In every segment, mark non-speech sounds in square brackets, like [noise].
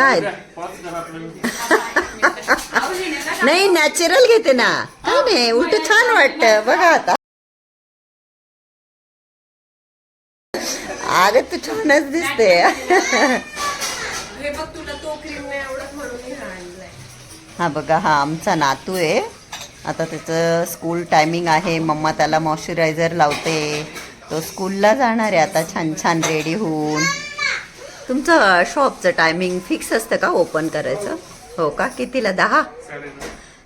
काय? नाही नॅचरल घेते ना. काय नाही उलट छान वाटत. बघा आता. अगं तू छानच दिसते. हे हा हा बघा हा आमचा नातू आहे. आता त्याचं स्कूल टायमिंग आहे. मम्मा त्याला मॉइश्चरायझर लावते. तो स्कूलला जाणार आहे आता. छान छान रेडी होऊन. तुमचं शॉपचं टायमिंग फिक्स असतं का ओपन करायचं? हो का? कितीला? दहा?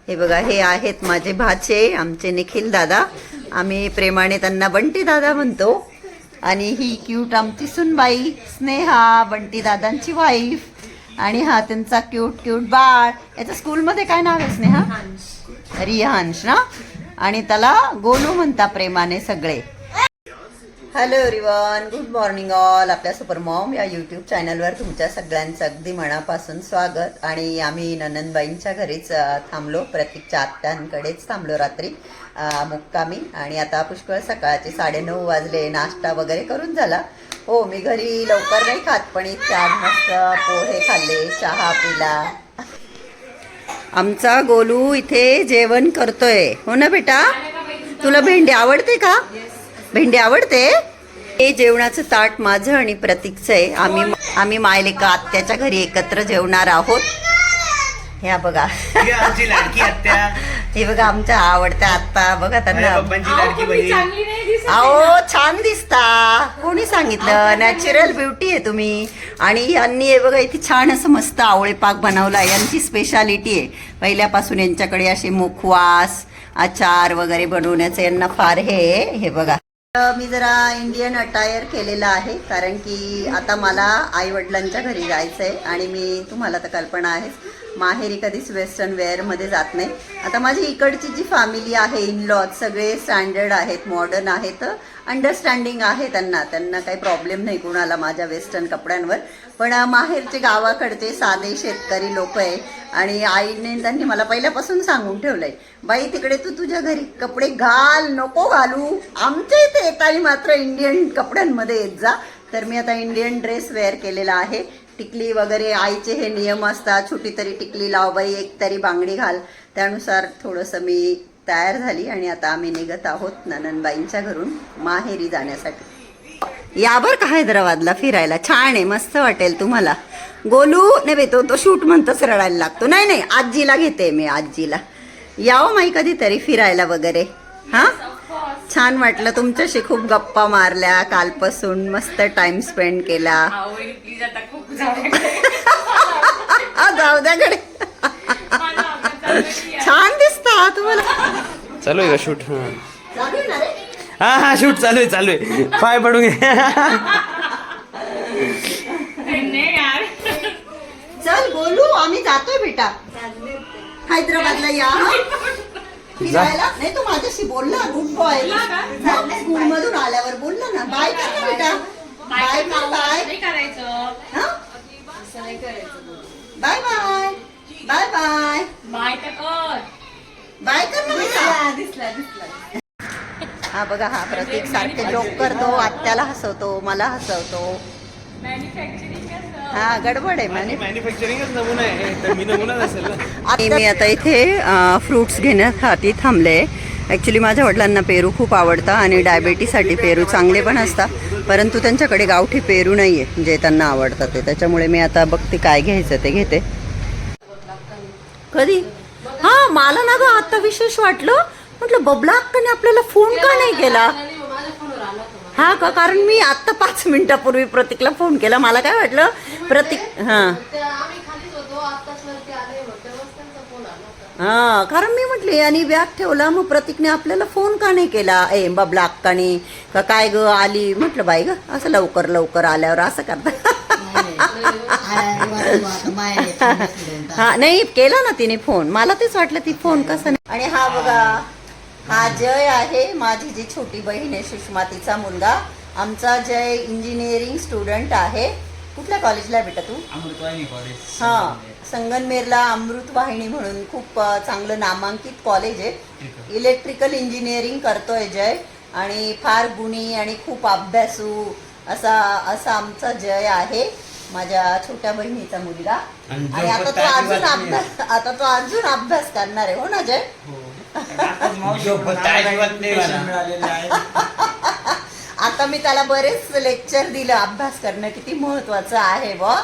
हे बघा हे आहेत माझे भाचे आमचे निखिल दादा. आम्ही प्रेमाने त्यांना बंटी दादा म्हणतो. आणि ही क्यूट आमची सुनबाई स्नेहा बंटी दादांची वाईफ आणि हा त्यांचा क्यूट क्यूट बाळ. याच्या स्कूलमध्ये काय नाव आहे स्नेहा? रिहांश ना? आणि त्याला गोलू म्हणता प्रेमाने सगळे. Hello everyone good morning all आपल्या सुपर मॉम या यूट्यूब चॅनलवर तुमच्या सगळ्यांचं अगदी मनापासून स्वागत. आणि आम्ही ननंदबाईंच्या घरीच थांबलो. प्रतीकच्या आत्यांकडेच थांबलो रात्री. मुक्कामी. आणि आता पुष्कळ सकाळचे साडेनऊ वाजले. नाश्ता वगैरे करून झाला. हो मी घरी लवकर नाही खात पण इतके मस्त पोहे खाल्ले चहा पिला. आमचा गोलू इथे जेवण करतोय. हो ना बेटा? तुला भेंडी आवडते का? भेंडी आवडते. हे जेवणाचं ताट माझं आणि प्रतीकचं आहे. आम्ही आम्ही मायलेका आत्याच्या घरी एकत्र जेवणार आहोत. ह्या बघा. ही आमची लाडकी आत्या. हे बघा आमच्या आवडत्या आत्ता. बघा त्यांना. अहो छान दिसता. कोणी सांगितलं? नॅचरल ब्युटी आहे तुम्ही. आणि यांनी हे बघा इथे छान असं मस्त आवळे पाक बनवला यांची स्पेशालिटी आहे. पहिल्यापासून यांच्याकडे असे मुखवास आचार वगैरे बनवण्याचं यांना फार हे. हे बघा. मी जरा इंडियन अटायर केलेलं आहे कारण की आता मला आई वडिलांच्या घरी जायचं आहे आणि मी तुम्हाला तर कल्पना आहेच. माहेरी कधीच वेस्टर्न वेअरमध्ये जात नाही. आता माझी इकडची जी फॅमिली आहे इन लॉज सगळे स्टँडर्ड आहेत मॉडर्न आहेत अंडरस्टँडिंग आहे त्यांना. त्यांना काही प्रॉब्लेम नाही कुणाला माझ्या वेस्टर्न कपड्यांवर. पण माहेरचे गावाकडचे साधे शेतकरी लोक आहे आणि आईने त्यांनी मला पहिल्यापासून सांगून ठेवलंय बाई तिकडे तू तुझ्या घरी कपडे घाल नको घालू. आमच्या इथे येताना मात्र इंडियन कपड्यांमध्ये येत जा. तर मी आता इंडियन ड्रेस वेअर केलेला आहे. टिकली वगैरे आईचे हे नियम असतात छोटी तरी टिकली लाव बाई एक तरी बांगडी घाल. त्यानुसार थोडंसं मी तयार झाली आणि आता आम्ही निघत आहोत नननबाईंच्या घरून माहेरी जाण्यासाठी. या बर का हैदराबादला फिरायला? छान आहे मस्त वाटेल तुम्हाला. गोलू नाही तो तो शूट म्हणतोच रडायला लागतो. नाही नाही आजीला घेते मी आजीला. यावं माई कधीतरी फिरायला वगैरे. हां? छान वाटलं तुमच्याशी खूप गप्पा मारल्या कालपासून मस्त टाइम स्पेंड केला. खूप जाऊ आ, [laughs] जाऊ द्या कडे छान दिसता तुम्हाला. चालू आहे का शूट? चालू आहे ना रे? हा हा शूट चालू आहे चालू आहे. पाय पडून घे. यार. चल बोलू. आम्ही जातोय बेटा. हैदराबादला या. हं? फिरायला? नाही तू माझ्याशी बोलला गुड बॉय स्कूल मधून आल्यावर बोलला ना बाय कर ना बेटा. बाय बाय करायचं. हं? असं नाही करायचं bye bye. Bye bye. Bye तर कर. बाय कर ना दिसला दिसला हा बघा हा प्रतीक सारखे जोक करतो आत्याला हसवतो मला हसवतो. मॅन्युफॅक्चरिंग हा गडबड आहे म्हणे मॅन्युफॅक्चरिंगच नमुना आहे तर मी नमुनाच असेल मी आता इथे फ्रुट्स घेण्यासाठी थांबले. ॲक्च्युली माझ्या वडिलांना पेरू खूप आवडतं आणि डायबेटीसाठी पेरू चांगले पण असतात. परंतु त्यांच्याकडे गावठी पेरू नाही आहे जे त्यांना आवडतात ते. त्याच्यामुळे मी आता बघते काय घ्यायचं ते घेते. कधी? हा मला ना गं आता विशेष वाटलं. म्हटलं बबला अक्काने आपल्याला फोन का नाही केला? हा का? कारण मी आत्ता पाच मिनिटापूर्वी प्रतीकला फोन केला. मला काय वाटलं? प्रतीक हा. हा कारण मी म्हटले आणि बॅग ठेवला मग प्रतीकने आपल्याला फोन का नाही केला? ए बबला अक्काने का काय ग आली? म्हटलं बाई ग असं लवकर लवकर आल्यावर असं करता. हा नाही केला ना तिने फोन मला तेच वाटलं ती फोन कसा नाही. आणि हा बघा हा जय आहे माझी जी छोटी बहीण आहे सुषमा तिचा मुलगा. आमचा जय इंजिनिअरिंग स्टुडंट आहे. कुठल्या कॉलेजला बेटा तू? हा. संगनमेरला अमृत वाहिनी म्हणून खूप चांगलं नामांकित कॉलेज आहे. इलेक्ट्रिकल इंजिनिअरिंग करतोय जय. आणि फार गुणी आणि खूप अभ्यासू असा असा आमचा जय आहे माझ्या छोट्या बहिणीचा मुलगा. आणि आणि आता तो अजून अभ्यास आता तो अजून अभ्यास करणार आहे. हो ना जय? [laughs] आता मी त्याला बरेच लेक्चर दिलं. अभ्यास करणं किती महत्वाचं आहे व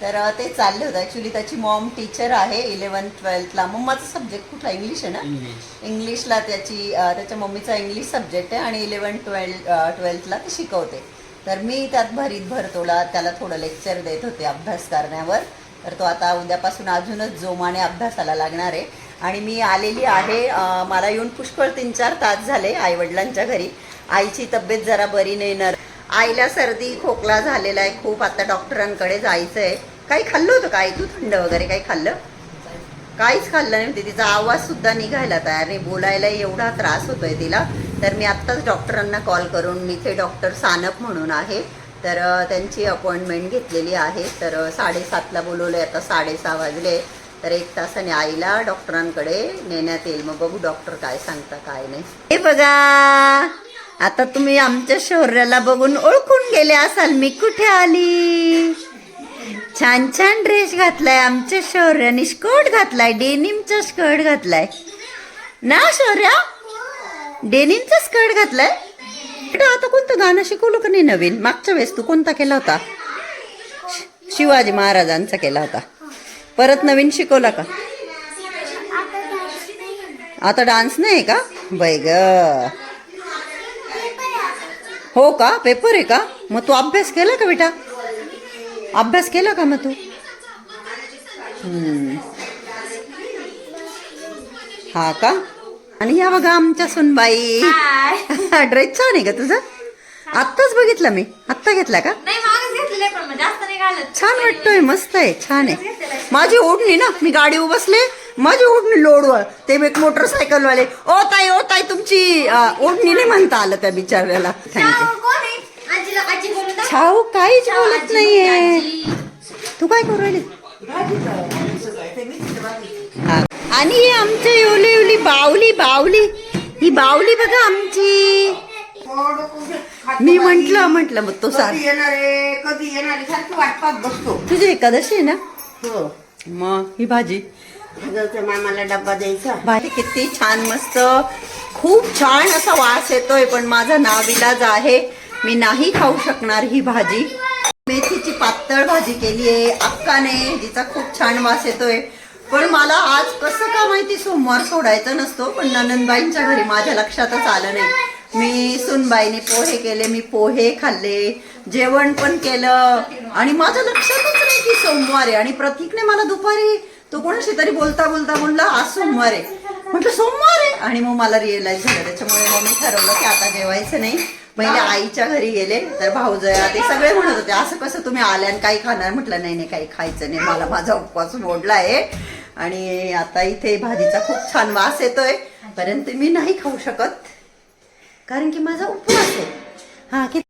तर ते चाललं होतं. ॲक्च्युली त्याची मॉम टीचर आहे इलेवन ट्वेल्थला मम्माचा सब्जेक्ट कुठला इंग्लिश आहे ना? इंग्लिशला त्याची त्याच्या मम्मीचा इंग्लिश सब्जेक्ट आहे आणि इलेवन ट्वेल्थ ट्वेल्थला ते शिकवते. तर मी त्यात भरीत भरतोला त्याला थोडं लेक्चर देत होते अभ्यास करण्यावर. तर तो आता उद्यापासून अजूनच जोमाने अभ्यासाला लागणार आहे. आणि मी आलेली आहे मला येऊन पुष्कळ तीन चार तास झाले आईवडिलांच्या घरी. आईची तब्येत जरा बरी नाही नर आईला सर्दी खोकला झालेला आहे. खूप आता डॉक्टरांकडे जायचं आहे काही खाल्लं होतं काय तू थंड वगैरे काही खाल्लं? काहीच खाल्लं नाही. तिचा आवाज सुद्धा निघायला तयार नाही. बोलायला एवढा त्रास होतोय तिला. तर मी आत्ताच डॉक्टरांना कॉल करून मी इथे डॉक्टर सानप म्हणून आहे. तर त्यांची अपॉइंटमेंट घेतलेली आहे. तर साडेसातला बोलवलं आता साडेसहा वाजले. तर एक तासाने आईला डॉक्टरांकडे नेण्यात येईल. मग बघू डॉक्टर काय सांगता काय नाही. हे बघा! आता तुम्ही आमच्या शौर्याला बघून ओळखून गेले असाल. मी कुठे आली? छान छान ड्रेस घातलाय आमच्या शौर्याने स्कर्ट घातलाय. डेनिमचा स्कर्ट घातलाय. ना शौर्या? डेनिमचा स्कर्ट घातलाय? बेटा आता कोणतं गाणं शिकवलं का नाही नवीन? मागच्या वेळेस तू कोणता केला होता? शि- शिवाजी महाराजांचा केला होता. परत नवीन शिकवला का? आता डान्स नाही का? बै ग. हो का? पेपर आहे का? मग तू अभ्यास केला का बेटा अभ्यास केला का मग तू. हा का? आणि या बघा आमच्या सुनबाई. ड्रेस [laughs] छान आहे का तुझा? आत्ताच बघितला मी. आत्ता घेतला का? छान वाटतोय मस्त आहे छान आहे. माझी ओढणी ना मी गाडी बसले माझी ओढणी लोडवर ते एक मोटरसायकल वाले. ओ ताई ओ ताई तुमची ओढणी नाही म्हणता आलं त्या बिचाऱ्याला. थँक्यू छाऊ काहीच बोलत नाहीये. तू काय करू राहिली? हा. आणि ही आमच्या येवली येवली बावली बावली. ही बावली बघा आमची. मी म्हंटल म्हंटल मग तो सार. कधी येणार आहे? कधी येणार आहे? सारखी वाट पाहत बसतो. तुझी एकादशी आहे ना? हो. मग ही भाजी. भाजवच्या मामाला डब्बा द्यायचा. भाजी किती छान मस्त. खूप छान असा वास येतोय पण माझा नाविलाज आहे. मी नाही खाऊ शकणार ही भाजी. मेथीची पातळ भाजी केली आहे अक्काने जिचा खूप छान वास येतोय. पण मला आज कसं का माहिती सोमवार सोडायचा नसतो पण ननंदबाईंच्या घरी माझ्या लक्षातच आलं नाही. मी सुनबाईने पोहे केले मी पोहे खाल्ले जेवण पण केलं. आणि माझ्या लक्षातच नाही की सोमवार आहे. आणि प्रतीकने मला दुपारी तो कोणाशी तरी बोलता बोलता बोलला आज सोमवार आहे. म्हटलं सोमवार आहे? आणि मग मला रिअलाईज झालं. त्याच्यामुळे मग मी ठरवलं की आता जेवायचं नाही. पहिले आईच्या घरी गेले तर भाऊजया ते सगळे म्हणत होते असं कसं तुम्ही आल्यान काही खाणार? म्हटलं नाही नाही काही खायचं नाही. मला माझा उपवास मोडला आहे आणि आता इथे भाजीचा खूप छान वास येतोय. पर्यंत मी नाही खाऊ शकत कारण की माझा उपवास आहे. हा की